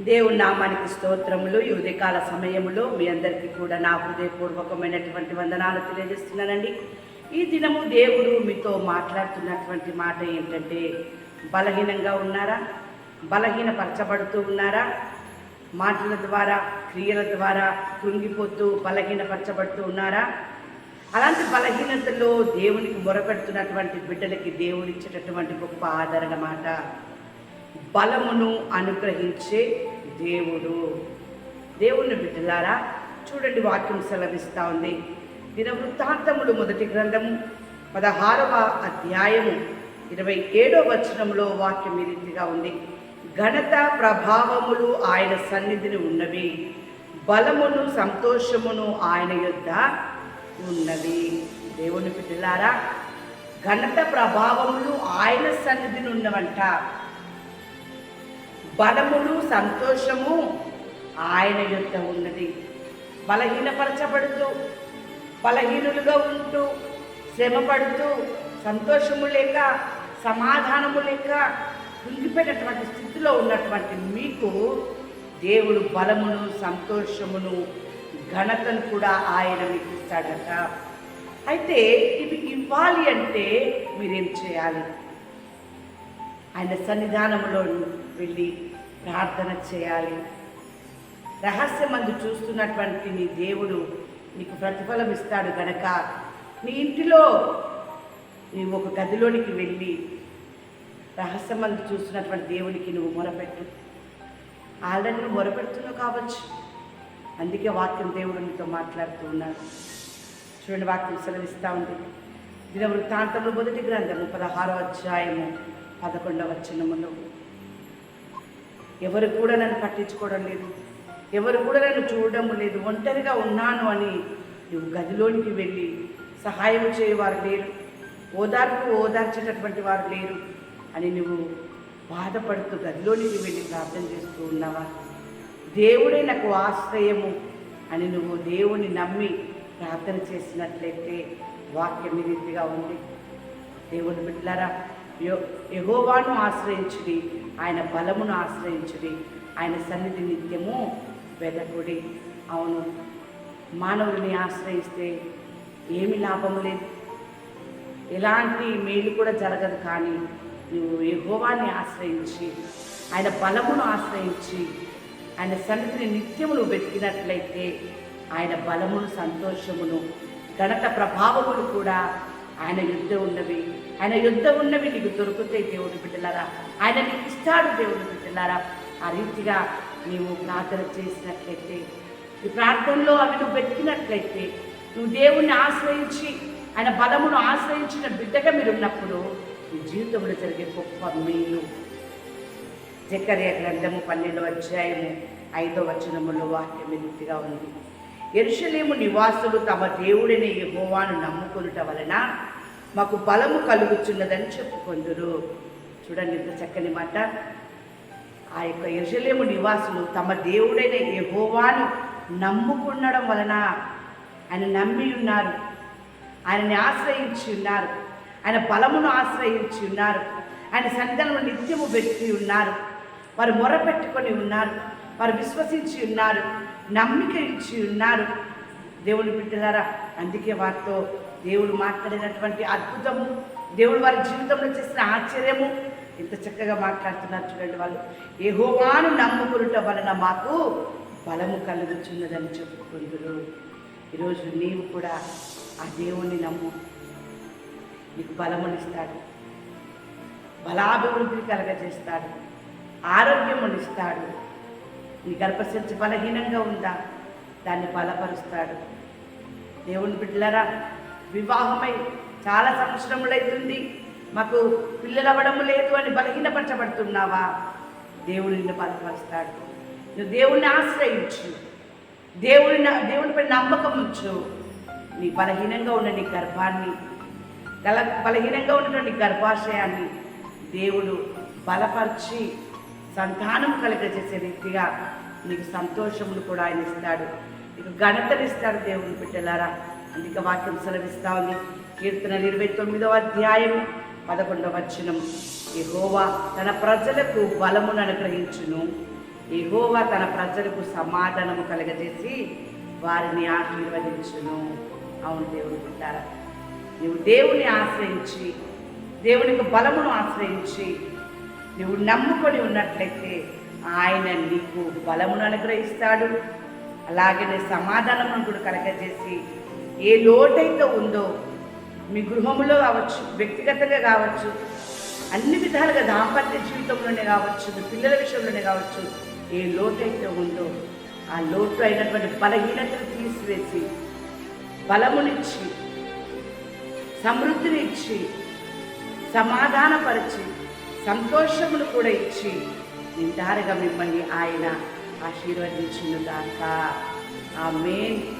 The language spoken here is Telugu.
దేవుని నామానికి స్తోత్రములు. ఈ ఉదయకాల సమయములో మీ అందరికీ కూడా నా హృదయపూర్వకమైనటువంటి వందనాలు తెలియజేస్తున్నానండి. ఈ దినము దేవుడు మీతో మాట్లాడుతున్నటువంటి మాట ఏంటంటే బలహీనంగా ఉన్నారా? బలహీనపరచబడుతూ ఉన్నారా? మాటల ద్వారా క్రియల ద్వారా కృంగిపోతూ బలహీనపరచబడుతూ ఉన్నారా? అలాంటి బలహీనతలో దేవునికి మొరపెడుతున్నటువంటి బిడ్డలకి దేవుడిచ్చేటటువంటి గొప్ప ఆదరణ మాట. బలమును అనుగ్రహించే దేవుడు. దేవుని బిడ్డలారా చూడండి వాక్యం సెలవిస్తూ ఉంది. దినవృత్తాంతములు మొదటి గ్రంథము పదహారవ అధ్యాయము ఇరవై ఏడో వచనంలో వాక్యం ఈ రీతిగా ఉంది. ఘనత ప్రభావములు ఆయన సన్నిధిని ఉన్నవి. బలమును సంతోషమును ఆయన యొద్ద ఉన్నవి. దేవుని బిడ్డలారా ఘనత ప్రభావములు ఆయన సన్నిధిని ఉన్నవంట. బలములు సంతోషము ఆయన యొక్క ఉన్నది. బలహీనపరచబడుతూ బలహీనులుగా ఉంటూ శ్రమపడుతూ సంతోషము లేక సమాధానము లేక కుంగిపోయినటువంటి స్థితిలో ఉన్నటువంటి మీకు దేవుడు బలమును సంతోషమును ఘనతను కూడా ఆయన మీకు ఇస్తాడట. అయితే ఇవి ఇవ్వాలి అంటే మీరేం చేయాలి? ఆయన సన్నిధానంలో వెళ్ళి ప్రార్థన చేయాలి. రహస్యమందు చూస్తున్నటువంటి నీ దేవుడు నీకు ప్రతిఫలం ఇస్తాడు గనక నీ ఇంటిలో నీవు ఒక గదిలోనికి వెళ్ళి రహస్యమందు చూస్తున్నటువంటి దేవునికి నువ్వు మొరపెట్టు. ఆల్రెడీ నువ్వు మొరపెడుతున్నావు కావచ్చు. అందుకే వాక్యం దేవుడు నీతో మాట్లాడుతూ ఉన్నాడు. చూడండి వాక్యం సెలవిస్తూ ఉంది. దిన వృత్తాంతంలో మొదటి గ్రంథము పదహారో అధ్యాయము పదకొండవ వచనములో. ఎవరు కూడా నన్ను పట్టించుకోవడం లేదు. ఎవరు కూడా నన్ను చూడడం లేదు. ఒంటరిగా ఉన్నాను అని నువ్వు గదిలోనికి వెళ్ళి సహాయం చేయవారు లేరు. ఓదార్పు ఓదార్చేటటువంటి వారు లేరు అని నువ్వు బాధపడుతూ గదిలోనికి వెళ్ళి ప్రార్థన చేస్తూ ఉన్నావా? దేవుడే నాకు ఆశ్రయము అని నువ్వు దేవుని నమ్మి ప్రార్థన చేసినట్లయితే వాక్యం ఈ రీతిగా ఉంది. దేవుని బిడ్డలారా యహోవాను ఆశ్రయించుడి ఆయన బలమును ఆశ్రయించుడి ఆయన సన్నిధి నిత్యము వెదకుడి. అవును మానవుడిని ఆశ్రయిస్తే ఏమి లాభము లేదు. ఎలాంటి మేలు కూడా జరగదు కానీ నువ్వు యహోవాన్ని ఆశ్రయించి ఆయన బలమును ఆశ్రయించి ఆయన సన్నిధిని నిత్యము నువ్వు వెతికినట్లయితే ఆయన బలమును సంతోషమును గణత ప్రభావములు కూడా ఆయన యుద్ధ ఉన్నవి. ఆయన యుద్ధ ఉన్నవి నీకు దొరుకుతాయి దేవుని బిడ్డలారా. ఆయన నీకు ఇస్తాడు దేవుని బిడ్డలారా. ఆ రీతిగా నీవు ప్రార్థన చేసినట్లయితే ఈ ప్రార్థనలో అవి నువ్వు వెతికినట్లయితే నువ్వు దేవుణ్ణి ఆశ్రయించి ఆయన బలమును ఆశ్రయించిన బిడ్డగా మీరు ఉన్నప్పుడు నీ జీవితంలో జరిగే గొప్ప మేలు. జకర్య గ్రంథము పన్నెండవ అధ్యాయము ఐదవ వచనములో వాక్యం రీతిగా ఉంది. ఎరుషలేము నివాసులు తమ దేవుడిని యహోవాను నమ్ముకొనుట వలన మాకు బలము కలుగుచున్నదని చెప్పుకొందురు. చూడండి ఇంత చక్కని మాట. ఆ యొక్క ఎరుషలేము నివాసులు తమ దేవుడైన యహోవాను నమ్ముకున్నడం వలన ఆయన నమ్మి ఉన్నారు. ఆయనని ఆశ్రయించి ఉన్నారు. ఆయన బలమును ఆశ్రయించి ఉన్నారు. ఆయన సన్నిధానంలో నిత్యము వ్యక్తి ఉన్నారు. వారు మొరపెట్టుకొని ఉన్నారు. వారు విశ్వసించి ఉన్నారు. నమ్మిక ఇచ్చి ఉన్నారు. దేవుని బిడ్డలారా అందుకే వారితో దేవుడు మాట్లాడినటువంటి అద్భుతము దేవుడు వారి జీవితంలో చేసిన ఆశ్చర్యము ఇంత చక్కగా మాట్లాడుతున్నారు చూడండి వాళ్ళు. ఏహోవాను నమ్ముకునుట వలన మాకు బలము కలుగుతున్నదని చెప్పుకుందరు. ఈరోజు నీవు కూడా ఆ దేవుణ్ణి నమ్ము. నీకు బలమునిస్తాడు. బలాభివృద్ధిని కలగజేస్తాడు. ఆరోగ్యమునిస్తాడు. నీ గర్భసంచి బలహీనంగా ఉందా? దాన్ని బలపరుస్తాడు. దేవుని బిడ్డలరా వివాహమై చాలా సంవత్సరములైతుంది. మాకు పిల్లలు అవ్వడం లేదు అని బలహీనపరచబడుతున్నావా? దేవుడు నిన్ను బలపరుస్తాడు. నువ్వు దేవుణ్ణి ఆశ్రయించు. దేవుని దేవునిపై నమ్మకం ఉంచు. నీ బలహీనంగా ఉన్న నీ గర్భాన్ని గల బలహీనంగా ఉన్నటువంటి గర్భాశయాన్ని దేవుడు బలపరిచి సంతానం కలిగజేసే రీతిగా నీకు సంతోషమును కూడా ఆయన ఇస్తాడు. ఘనతనిస్తాడు దేవుని బిడ్డలారా. అందుకే వాక్యం సెలవిస్తా ఉంది. కీర్తనలు ఇరవై తొమ్మిదవ అధ్యాయం పదకొండవ వచనం యెహోవా తన ప్రజలకు బలమును అనుగ్రహించును. యెహోవా తన ప్రజలకు సమాధానము కలగజేసి వారిని ఆశీర్వదించును. అవును దేవుడు బిడ్డారా నువ్వు దేవుని ఆశ్రయించి దేవునికి బలమును ఆశ్రయించి నువ్వు నమ్ముకొని ఉన్నట్లయితే ఆయన నీకు బలమును అనుగ్రహిస్తాడు. అలాగనే సమాధానమును కూడా కలగజేసి ఏ లోటైతే ఉందో మీ గృహములో కావచ్చు వ్యక్తిగతంగా కావచ్చు అన్ని విధాలుగా దాంపత్య జీవితంలోనే కావచ్చు మీ పిల్లల విషయంలోనే కావచ్చు ఏ లోటైతే ఉందో ఆ లోటు అయినటువంటి బలహీనతను తీసివేసి బలమునిచ్చి సమృద్ధిని ఇచ్చి సమాధానపరిచి సంతోషమును కూడా ఇచ్చి నిండారుగా మిమ్మల్ని ఆయన ఆశీర్వదించిన దాకా. ఆ మెయిన్